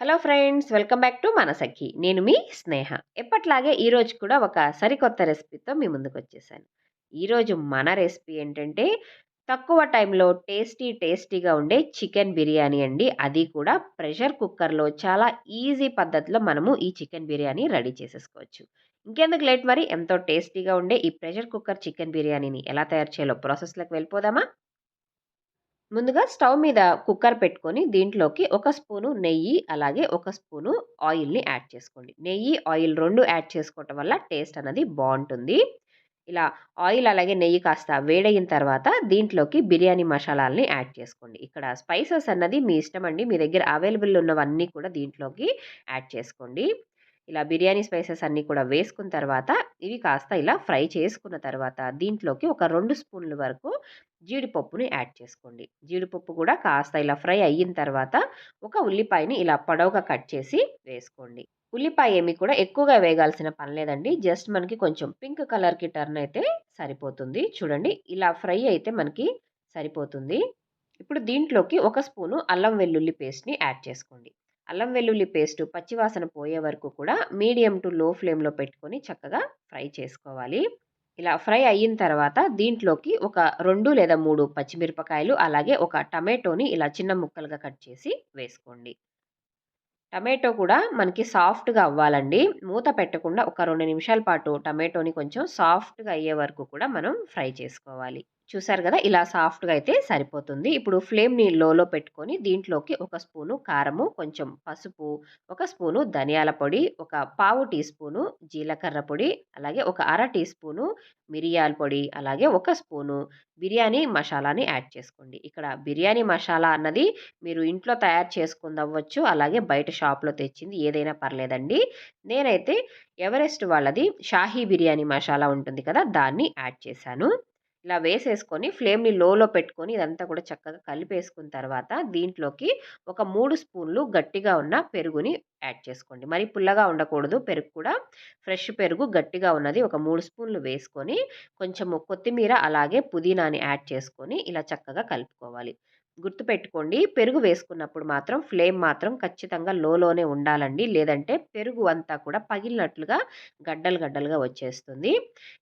Hello friends welcome back to మన సఖి నేను మీ స్నేహ. ఎప్పట్లాగే ఈరోజు కూడా ఒక సరికొత్త రెసిపీతో మీ ముందుకు వచ్చేసాను ఈరోజు మన రెసిపీ ఏంటంటే తక్కువ టైంలో టేస్టీ టేస్టీగా ఉండే చికెన్ బిర్యానీ అండి. అది కూడా ప్రెషర్ కుక్కర్లో చాలా ఈజీ పద్ధతిలో మనము ఈ చికెన్ బిర్యానీ రెడీ చేసేసుకోవచ్చు. ఇంకెందుకు లేట్ మరి? ఎంతో టేస్టీగా ఉండే ఈ ప్రెషర్ కుక్కర్ చికెన్ బిర్యానీని ఎలా తయారు చేయాలో ప్రాసెస్లోకి వెళ్ళిపోదామా? ముందుగా స్టవ్ మీద కుక్కర్ పెట్టుకొని దీంట్లోకి ఒక స్పూను నెయ్యి అలాగే ఒక స్పూను ఆయిల్ని యాడ్ చేసుకోండి. నెయ్యి ఆయిల్ రెండు యాడ్ చేసుకోవటం వల్ల టేస్ట్ అనేది బాగుంటుంది. ఇలా ఆయిల్ అలాగే నెయ్యి కాస్త వేడయిన తర్వాత దీంట్లోకి బిర్యానీ మసాలాలని యాడ్ చేసుకోండి. ఇక్కడ స్పైసెస్ అన్నది మీ ఇష్టం అండి. మీ దగ్గర అవైలబుల్ ఉన్నవన్నీ కూడా దీంట్లోకి యాడ్ చేసుకోండి. ఇలా బిర్యానీ స్పైసెస్ అన్నీ కూడా వేసుకున్న తర్వాత ఇవి కాస్త ఇలా ఫ్రై చేసుకున్న తర్వాత దీంట్లోకి ఒక రెండు స్పూన్ల వరకు జీడిపప్పుని యాడ్ చేసుకోండి. జీడిపప్పు కూడా కాస్త ఇలా ఫ్రై అయిన తర్వాత ఒక ఉల్లిపాయని ఇలా పొడవుగా కట్ చేసి వేసుకోండి. ఉల్లిపాయ ఏమి కూడా ఎక్కువగా వేగాల్సిన పని లేదండి. జస్ట్ మనకి కొంచెం పింక్ కలర్కి టర్న్ అయితే సరిపోతుంది. చూడండి ఇలా ఫ్రై అయితే మనకి సరిపోతుంది. ఇప్పుడు దీంట్లోకి ఒక స్పూను అల్లం వెల్లుల్లి పేస్ట్ని యాడ్ చేసుకోండి. అల్లం వెల్లుల్లి పేస్ట్ పచ్చివాసన పోయే వరకు కూడా మీడియం టు లో ఫ్లేమ్లో పెట్టుకొని చక్కగా ఫ్రై చేసుకోవాలి. ఇలా ఫ్రై అయిన తర్వాత దీంట్లోకి ఒక రెండు లేదా మూడు పచ్చిమిరపకాయలు అలాగే ఒక టమాటోని ఇలా చిన్న ముక్కలుగా కట్ చేసి వేసుకోండి. టమాటో కూడా మనకి సాఫ్ట్గా అవ్వాలండి. మూత పెట్టకుండా ఒక రెండు నిమిషాల పాటు టమాటోని కొంచెం సాఫ్ట్గా అయ్యే వరకు కూడా మనం ఫ్రై చేసుకోవాలి. చూసారు కదా? ఇలా సాఫ్ట్గా అయితే సరిపోతుంది. ఇప్పుడు ఫ్లేమ్ని లోలో పెట్టుకొని దీంట్లోకి ఒక స్పూను కారము కొంచెం పసుపు ఒక స్పూను ధనియాల పొడి ఒక పావు టీ స్పూను జీలకర్ర పొడి అలాగే ఒక అర టీ స్పూను మిరియాల పొడి అలాగే ఒక స్పూను బిర్యానీ మసాలాని యాడ్ చేసుకోండి. ఇక్కడ బిర్యానీ మసాలా అన్నది మీరు ఇంట్లో తయారు చేసుకుందవ్వచ్చు అలాగే బయట షాప్లో తెచ్చింది ఏదైనా పర్లేదండి. నేనైతే ఎవరెస్ట్ వాళ్ళది షాహీ బిర్యానీ మసాలా ఉంటుంది కదా? దాన్ని యాడ్ చేశాను. ఇలా వేసేసుకొని ఫ్లేమ్ని లోలో పెట్టుకొని ఇదంతా కూడా చక్కగా కలిపేసుకున్న తర్వాత దీంట్లోకి ఒక మూడు స్పూన్లు గట్టిగా ఉన్న పెరుగుని యాడ్ చేసుకోండి. మరి పుల్లగా ఉండకూడదు పెరుగు కూడా. ఫ్రెష్ పెరుగు గట్టిగా ఉన్నది ఒక మూడు స్పూన్లు వేసుకొని కొంచెము కొత్తిమీర అలాగే పుదీనాని యాడ్ చేసుకొని ఇలా చక్కగా కలుపుకోవాలి. గుర్తుపెట్టుకోండి. పెరుగు వేసుకున్నప్పుడు మాత్రం ఫ్లేమ్ మాత్రం ఖచ్చితంగా లోలోనే ఉండాలండి. లేదంటే పెరుగు అంతా కూడా పగిలినట్లుగా గడ్డలు గడ్డలుగా వచ్చేస్తుంది.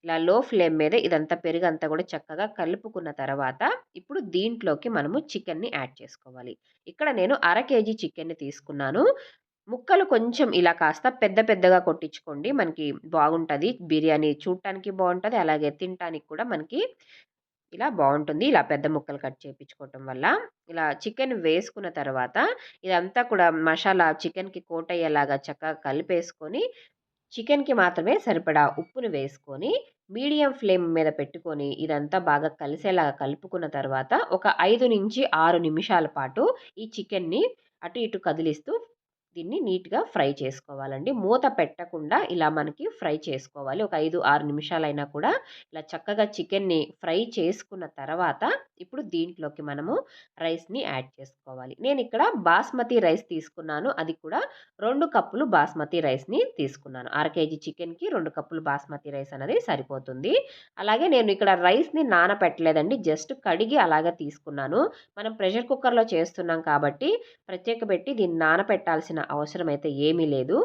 ఇలా లో ఫ్లేమ్ మీద ఇదంతా పెరుగు అంతా కూడా చక్కగా కలుపుకున్న తర్వాత ఇప్పుడు దీంట్లోకి మనము చికెన్ని యాడ్ చేసుకోవాలి. ఇక్కడ నేను అర కేజీ చికెన్ని తీసుకున్నాను. ముక్కలు కొంచెం ఇలా కాస్త పెద్ద పెద్దగా కొట్టించుకోండి. మనకి బాగుంటుంది. బిర్యానీ చూడటానికి బాగుంటుంది. అలాగే తినటానికి కూడా మనకి ఇలా బాగుంటుంది. ఇలా పెద్ద ముక్కలు కట్ చేయించుకోవటం వల్ల ఇలా చికెన్ వేసుకున్న తర్వాత ఇదంతా కూడా మసాలా చికెన్కి కోట్ అయ్యేలాగా చక్కగా కలిపేసుకొని చికెన్కి మాత్రమే సరిపడా ఉప్పును వేసుకొని మీడియం ఫ్లేమ్ మీద పెట్టుకొని ఇదంతా బాగా కలిసేలాగా కలుపుకున్న తర్వాత ఒక ఐదు నుంచి ఆరు నిమిషాల పాటు ఈ చికెన్ని అటు ఇటు కదిలిస్తూ దీన్ని నీట్గా ఫ్రై చేసుకోవాలండి. మూత పెట్టకుండా ఇలా మనకి ఫ్రై చేసుకోవాలి. ఒక ఐదు ఆరు నిమిషాలైనా కూడా ఇలా చక్కగా చికెన్ని ఫ్రై చేసుకున్న తర్వాత ఇప్పుడు దీంట్లోకి మనము రైస్ని యాడ్ చేసుకోవాలి. నేను ఇక్కడ బాస్మతి రైస్ తీసుకున్నాను. అది కూడా రెండు కప్పులు బాస్మతి రైస్ని తీసుకున్నాను. అర కేజీ చికెన్కి రెండు కప్పులు బాస్మతి రైస్ అనేది సరిపోతుంది. అలాగే నేను ఇక్కడ రైస్ని నానపెట్టలేదండి. జస్ట్ కడిగి అలాగే తీసుకున్నాను. మనం ప్రెషర్ కుక్కర్లో చేస్తున్నాం కాబట్టి ప్రత్యేక పెట్టి దీన్ని నానపెట్టాల్సిన అవసరం అయితే ఏమీ లేదు.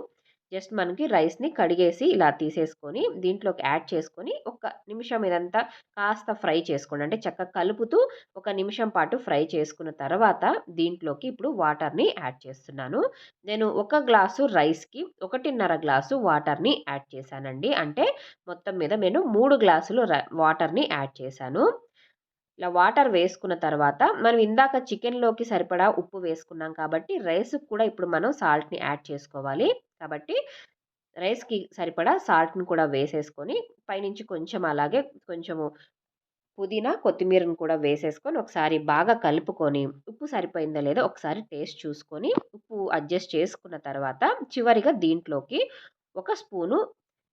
జస్ట్ మనకి రైస్ని కడిగేసి ఇలా తీసేసుకొని దీంట్లోకి యాడ్ చేసుకొని ఒక నిమిషం ఇదంతా కాస్త ఫ్రై చేసుకోండి. అంటే చక్కగా కలుపుతూ ఒక నిమిషం పాటు ఫ్రై చేసుకున్న తర్వాత దీంట్లోకి ఇప్పుడు వాటర్ని యాడ్ చేస్తున్నాను. నేను ఒక గ్లాసు రైస్కి ఒకటిన్నర గ్లాసు వాటర్ని యాడ్ చేశానండి. అంటే మొత్తం మీద నేను మూడు గ్లాసులు వాటర్ని యాడ్ చేశాను. ఇలా వాటర్ వేసుకున్న తర్వాత మనం ఇందాక చికెన్లోకి సరిపడా ఉప్పు వేసుకున్నాం కాబట్టి రైస్కి కూడా ఇప్పుడు మనం సాల్ట్ని యాడ్ చేసుకోవాలి. కాబట్టి రైస్కి సరిపడా సాల్ట్ని కూడా వేసేసుకొని పైనుంచి కొంచెం అలాగే కొంచెము పుదీనా కొత్తిమీరను కూడా వేసేసుకొని ఒకసారి బాగా కలుపుకొని ఉప్పు సరిపోయిందో లేదో ఒకసారి టేస్ట్ చూసుకొని ఉప్పు అడ్జస్ట్ చేసుకున్న తర్వాత చివరిగా దీంట్లోకి ఒక స్పూను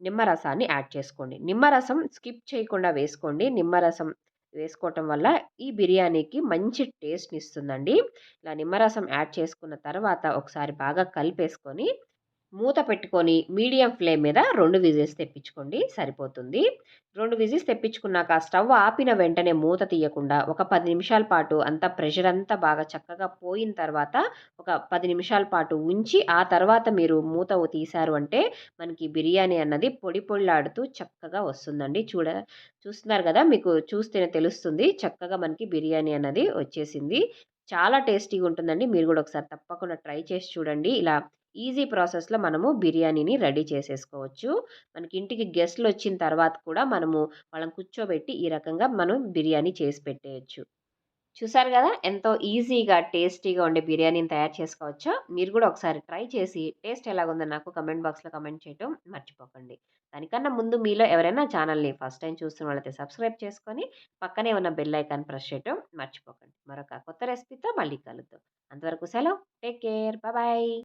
నిమ్మరసాన్ని యాడ్ చేసుకోండి. నిమ్మరసం స్కిప్ చేయకుండా వేసుకోండి. నిమ్మరసం వేసుకోవటం వల్ల ఈ బిర్యానీకి మంచి టేస్ట్ని ఇస్తుందండి ఇలా నిమ్మరసం యాడ్ చేసుకున్న తర్వాత ఒకసారి బాగా కలిపేసుకొని మూత పెట్టుకొని మీడియం ఫ్లేమ్ మీద రెండు విజిల్స్ తెప్పించుకోండి సరిపోతుంది. రెండు విజిల్స్ తెప్పించుకున్నాక స్టవ్ ఆపిన వెంటనే మూత తీయకుండా ఒక పది నిమిషాల పాటు అంతా ప్రెషర్ అంతా బాగా చక్కగా పోయిన తర్వాత ఒక పది నిమిషాల పాటు ఉంచి ఆ తర్వాత మీరు మూత తీశారు అంటే మనకి బిర్యానీ అన్నది పొడి పొడిలాడుతూ చక్కగా వస్తుందండి. చూడ చూస్తున్నారు కదా మీకు చూస్తేనే తెలుస్తుంది చక్కగా మనకి బిర్యానీ అన్నది వచ్చేసింది. చాలా టేస్టీగా ఉంటుందండి. మీరు కూడా ఒకసారి తప్పకుండా ట్రై చేసి చూడండి. ఇలా ఈజీ ప్రాసెస్లో మనము బిర్యానీని రెడీ చేసేసుకోవచ్చు. మనకి ఇంటికి గెస్ట్లు వచ్చిన తర్వాత కూడా మనము వాళ్ళని కూర్చోబెట్టి ఈ రకంగా మనం బిర్యానీ చేసి పెట్టేయచ్చు. చూసారు కదా? ఎంతో ఈజీగా టేస్టీగా ఉండే బిర్యానీని తయారు చేసుకోవచ్చో? మీరు కూడా ఒకసారి ట్రై చేసి టేస్ట్ ఎలాగుందో నాకు కమెంట్ బాక్స్లో కమెంట్ చేయటం మర్చిపోకండి. దానికన్నా ముందు మీలో ఎవరైనా ఛానల్ని ఫస్ట్ టైం చూస్తున్న వాళ్ళైతే సబ్స్క్రైబ్ చేసుకొని పక్కనే ఉన్న బెల్ ఐకాన్ ప్రెస్ చేయటం మర్చిపోకండి. మరొక కొత్త రెసిపీతో మళ్ళీ కలుద్దాం. అంతవరకు సెలవు. Take care. బాయ్